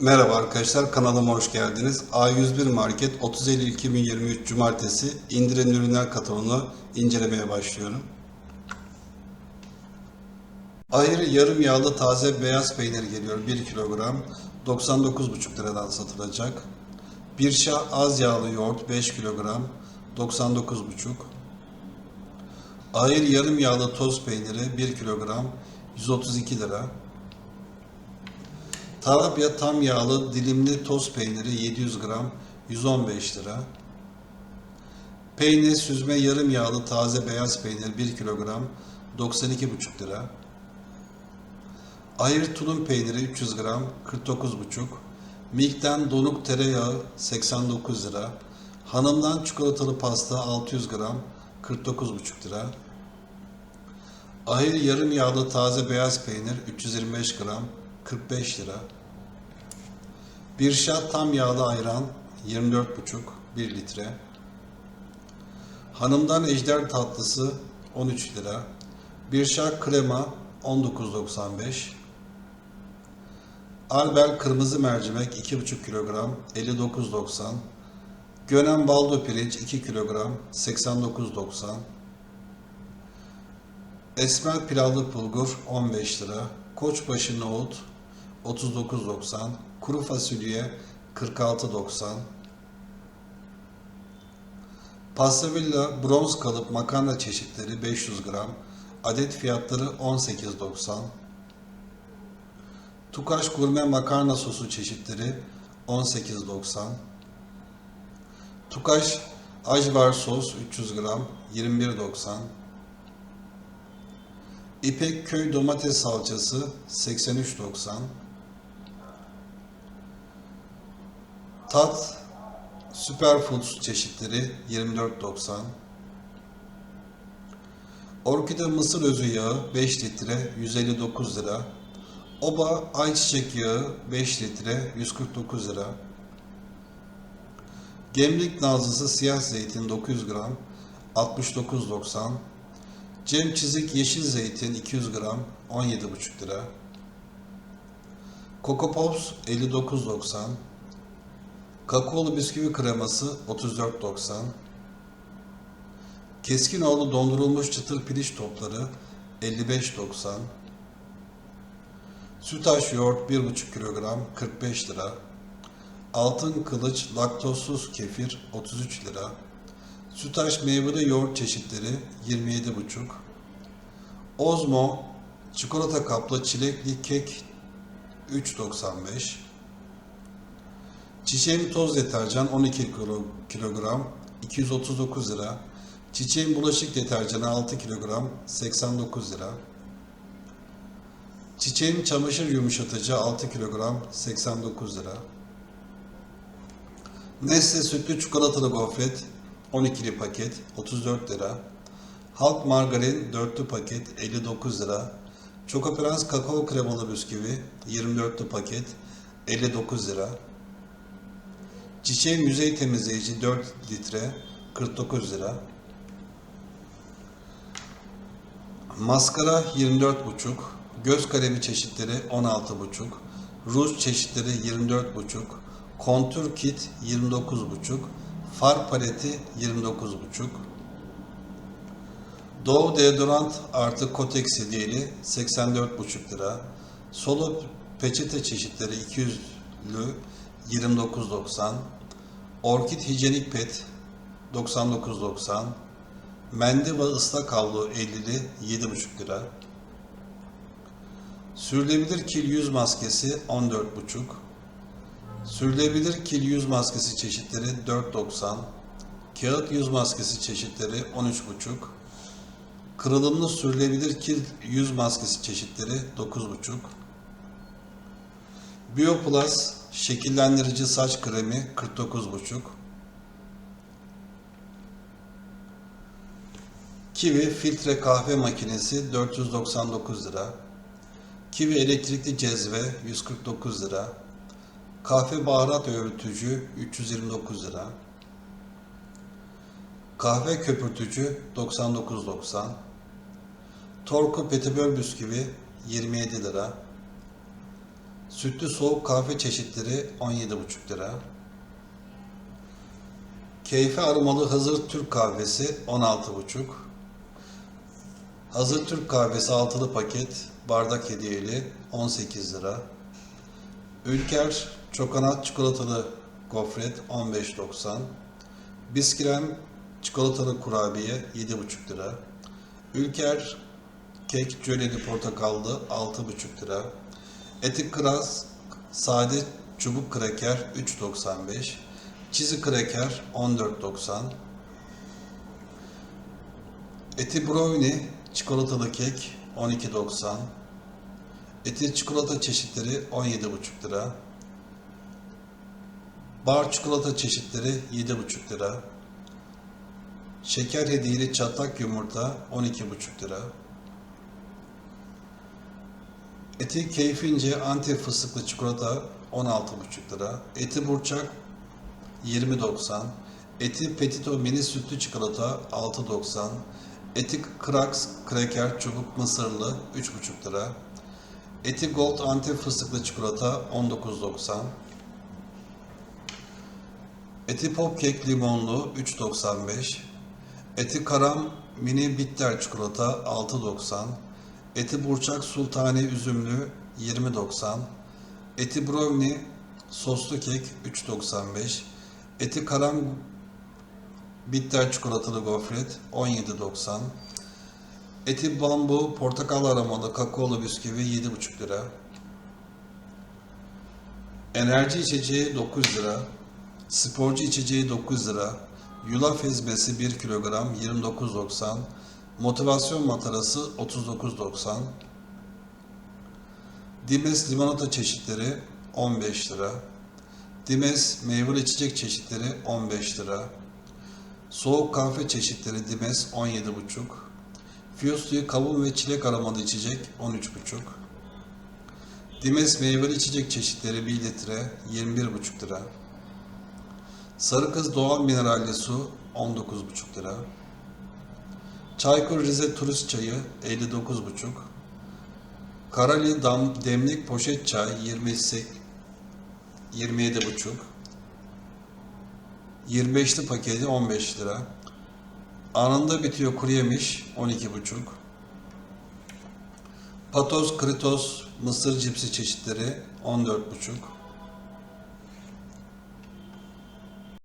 Merhaba arkadaşlar kanalıma hoş geldiniz. A101 Market 30 Eylül 2023 Cumartesi indirim ürünler kataloğunu incelemeye başlıyorum. Ayır yarım yağlı taze beyaz peynir geliyor 1 kilogram 99,5 liradan satılacak. Bir şah az yağlı yoğurt 5 kilogram 99,5 Ayır yarım yağlı toz peyniri 1 kilogram 132 lira. Tarabya tam yağlı dilimli toz peyniri 700 gram 115 lira. Peynir süzme yarım yağlı taze beyaz peynir 1 kilogram 92,5 lira. Ayır tulum peyniri 300 gram 49,5 Milk'ten donuk tereyağı 89 lira. Hanımdan çikolatalı pasta 600 gram 49,5 lira. Ahir yarım yağlı taze beyaz peynir 325 gram 45 lira. Bir şat tam yağlı ayran 24,5 1 litre. Hanımdan ejder tatlısı 13 lira. Bir şat krema 19.95. Arbel kırmızı mercimek 2,5 kilogram 59.90. Gönen baldo pirinç 2 kilogram 89.90. Esmer pilavlı bulgur 15 lira. Koçbaşı nohut 39.90. Kuru fasulye 46.90. Pastavilla bronz kalıp makarna çeşitleri 500 gram. Adet fiyatları 18.90. Tukaş gurme makarna sosu çeşitleri 18.90. Tukaş ajvar sos 300 gram 21.90. İpek köy domates salçası 83.90. Tat Superfoods çeşitleri 24.90. Orkide mısır özü yağı 5 litre 159 lira. Oba ayçiçek yağı 5 litre 149 lira. Gemlik nazlısı siyah zeytin 900 gram 69.90. Cem Çizik yeşil zeytin 200 gram 17,5 lira. Coco Pops 59.90. Kakaolu bisküvi kreması 34.90. Keskinoğlu dondurulmuş çıtır piliç topları 55.90. Sütaş yoğurt 1,5 kilogram 45 lira. Altın kılıç laktozsuz kefir 33 lira. Sütaş meyveli yoğurt çeşitleri 27,5. Ozmo çikolata kaplı çilekli kek 3.95. Çiçeğin toz deterjan 12 kilo- kilogram 239 lira. Çiçeğin bulaşık deterjanı 6 kilogram 89 lira. Çiçeğin çamaşır yumuşatıcı 6 kilogram 89 lira. Nestle sütlü çikolatalı gofret 12'li paket 34 lira. Halk margarin dörtlü paket 59 lira. Choco Prens kakao kremalı bisküvi 24'lü paket 59 lira. Çiçeğin yüzey temizleyici 4 litre 49 lira. Maskara 24,5, göz kalemi çeşitleri 16,5, ruj çeşitleri 24,5, kontür kit 29,5, far paleti 29,5, Dove deodorant artı Kotex hediyeli 84,5 lira, Solo peçete çeşitleri 200'lü 29,90, Orkid hijyenik pet 99,90, Mendil ve ıslak havlu 50'li 7,5 lira. Sürülebilir kil yüz maskesi 14,5. Sürülebilir kil yüz maskesi çeşitleri 4,90. Kağıt yüz maskesi çeşitleri 13,5. Kırılımlı sürülebilir kil yüz maskesi çeşitleri 9,5. Bioplus şekillendirici saç kremi 49,5. Kiwi filtre kahve makinesi 499 lira. Kiwi elektrikli cezve 149 lira. Kahve baharat öğütücü 329 lira. Kahve köpürtücü 99.90. Torku petibör bisküvi 27 lira. Sütlü soğuk kahve çeşitleri 17,5 lira. Keyfe aromalı hazır Türk kahvesi 16,5. Hazır Türk kahvesi altılı paket bardak hediyeli 18 lira. Ülker çokonat çikolatalı gofret 15.90. Biskrem çikolatalı kurabiye 7,5 lira. Ülker kek jöleli portakallı 6,5 lira. Etik kras sade çubuk kraker 3.95. Çizi kraker 14.90. Eti brownie çikolatalı kek 12.90. Eti çikolata çeşitleri 17,5 lira. Bar çikolata çeşitleri 7,5 lira. Şeker hediyeli çatlak yumurta 12,5 lira. Eti keyfince antep fıstıklı çikolata 16,5 lira. Eti burçak 20.90. Eti petito mini sütlü çikolata 6.90. Eti kraks kreker çubuk mısırlı 3,5 lira. Eti gold antep fıstıklı çikolata 19.90. Eti pop kek limonlu 3.95. Eti karam mini bitter çikolata 6.90. Eti burçak sultani üzümlü 20.90. Eti brownie soslu kek 3.95. Eti karam bitter çikolatalı gofret 17.90. Eti bambu portakal aromalı kakaolu bisküvi 7,5 lira. Enerji içeceği 9 lira. Sporcu içeceği 9 lira. Yulaf ezmesi 1 kilogram 29.90. Motivasyon matarası 39.90. Dimes limonata çeşitleri 15 lira. Dimes meyveli içecek çeşitleri 15 lira. Soğuk kahve çeşitleri Dimes 17,5. Fiyoslu'yu kavun ve çilek aromalı içecek 13,5. Dimes meyveli içecek çeşitleri 1 litre 21,5 lira. Sarı Kız doğal mineralli su 19,5 lira. Çaykur Rize turist çayı 59,5. Karali dam, demlik poşet çay 28 27,5. 25'li paketi 15 lira. Anında bitiyor kuru yemiş 12,5. Patos, kritos, mısır cipsi çeşitleri 14,5.